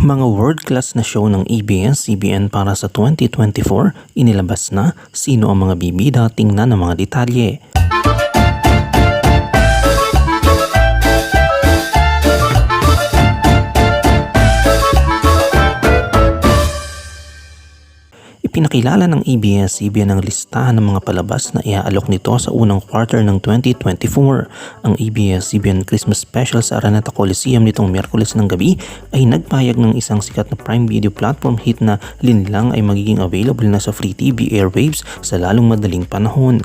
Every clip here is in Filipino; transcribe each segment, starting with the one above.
Mga world-class na show ng ABS-CBN para sa 2024, inilabas na sino ang mga bibida tingnan ng mga detalye. Ipinakilala ng ABS-CBN ang listahan ng mga palabas na iaalok nito sa unang quarter ng 2024. Ang ABS-CBN Christmas Special sa Araneta Coliseum nitong Miyerkules ng gabi ay nagpayag ng isang sikat na Prime Video platform hit na linlang ay magiging available na sa free TV airwaves sa lalong madaling panahon.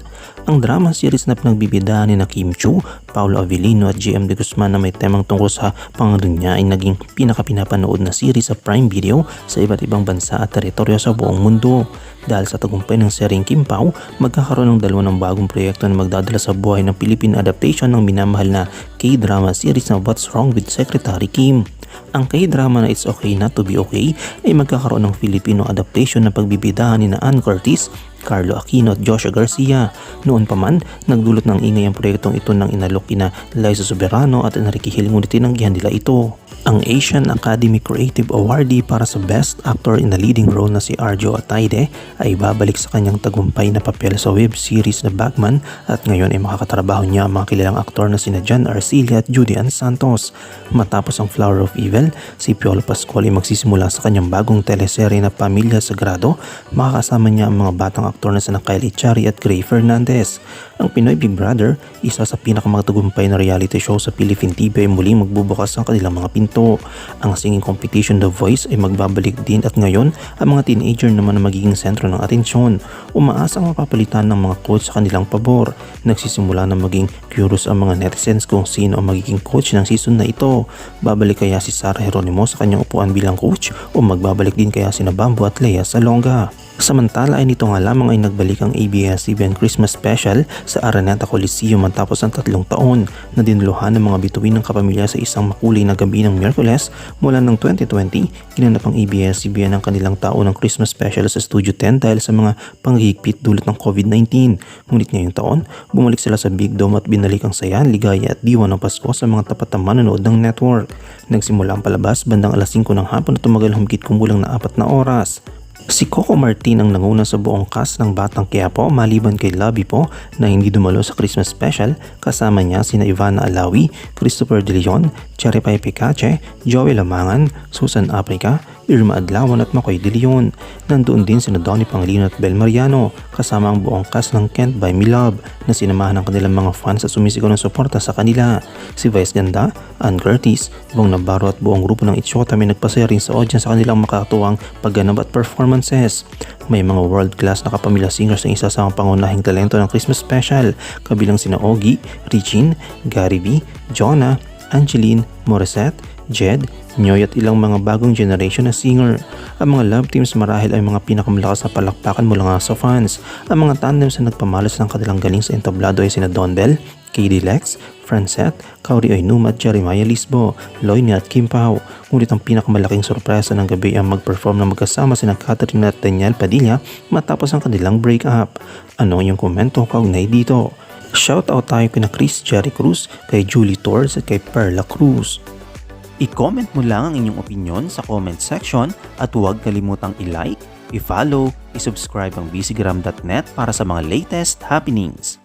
Ang drama series na pinagbibidaan ni na Kim Chu, Paolo Avellino at GM De Guzman na may temang tungkol sa pangalan niya ay naging pinakapinapanood na series sa Prime Video sa iba't ibang bansa at teritoryo sa buong mundo. Dahil sa tagumpay ng seryeng Kim Pao, magkakaroon ng dalawa ng bagong proyekto na magdadala sa buhay ng Philippine adaptation ng minamahal na K-drama series na What's Wrong with Secretary Kim. Ang K-drama na It's Okay Not To Be Okay ay magkakaroon ng Filipino adaptation na pagbibidahan ni na Ann Curtis, Carlo Aquino at Joshua Garcia. Noon pa man, nagdulot ng ingay ang proyektong ito ng inalok kina Liza Soberano at Enrique Hill ngunit tinanggihan nila ito. Ang Asian Academy Creative Awardee para sa Best Actor in a Leading Role na si Arjo Ataide ay babalik sa kanyang tagumpay na papel sa web series na Bagman at ngayon ay makakatrabaho niya ang mga kilalang aktor na sina John Arcilla at Judy Ann Santos. Matapos ang Flower of Evil, si Piolo Pascual ay magsisimula sa kanyang bagong teleserye na Pamilya Sagrado. Makakasama niya ang mga batang aktor na sina Kylie Chari at Gray Fernandez. Ang Pinoy Big Brother, isa sa pinakamatagumpay na reality show sa Philippine TV ay muling magbubukas ang kanilang mga pinto. Ang singing competition The Voice ay magbabalik din at ngayon ang mga teenager naman na magiging sentro ng atensyon. Umaasang mapapalitan ng mga coach sa kanilang pabor. Nagsisimula na maging curious ang mga netizens kung sino ang magiging coach ng season na ito. Babalik kaya si Sarah Geronimo sa kanyang upuan bilang coach o magbabalik din kaya si Bambo at Lea Salonga. Samantala ay nito nga lamang ay nagbalik ang ABS-CBN Christmas Special sa Araneta Coliseum matapos ang tatlong taon na dinluhan ng mga bituin ng kapamilya sa isang makulay na gabi ng Miyerkules mula ng 2020, ginanap ang ABS-CBN ang kanilang taon ng Christmas Special sa Studio 10 dahil sa mga panghihigpit dulot ng COVID-19. Ngunit ngayong taon, bumalik sila sa Big Dome at binalik ang saya, ligaya at diwa ng Pasko sa mga tapat na manonood ng network. Nagsimula ang palabas bandang alas 5 ng hapon at tumagal humigit kumulang na apat na oras. Si Coco Martin ang nanguna sa buong cast ng Batang Quiapo maliban kay Labi po na hindi dumalo sa Christmas special. Kasama niya sina Ivana Alawi, Christopher De Leon, Cherry Pai Picache, Joey Lamangan, Susan Africa, Irma Adlawan at Makoy De Leon. Nandoon din sina Donnie Pangilinan at Bel Mariano kasama ang buong cast ng Kent by Love na sinamahan ng kanilang mga fans at sumisigaw ng suporta sa kanila. Si Vice Ganda, Ann Curtis, Bong Navarro at buong grupo ng Itchota may nagpasaya rin sa audience sa kanilang makakatuwang pagganap at performances. May mga world-class na kapamilya singers na isa sa mga pangunahing talento ng Christmas special kabilang sina Ogie, Regine, Gary V, Jonah, Angeline, Morissette, Jed, Nyoy at ilang mga bagong generation na singer. Ang mga love teams marahil ay mga pinakamalakas na palakpakan mula nga sa fans. Ang mga tandems na nagpamalas ng kanilang galing sa entablado ay sina Don Bell, KD Lex, Francette, Kauri Oynum at Jeremiah Lisbo, Loyne at Kim Pao. Ngunit ang pinakamalaking sorpresa ng gabi ang mag-perform na magkasama sina Catherine at Daniel Padilla matapos ang kanilang break-up. Ano yung komento kaugnay dito? Shoutout tayo kina Chris Jerry Cruz, kay Julie Torres at kay Perla Cruz. I-comment mo lang ang inyong opinion sa comment section at huwag kalimutang i-like, i-follow, i-subscribe ang bcgram.net para sa mga latest happenings.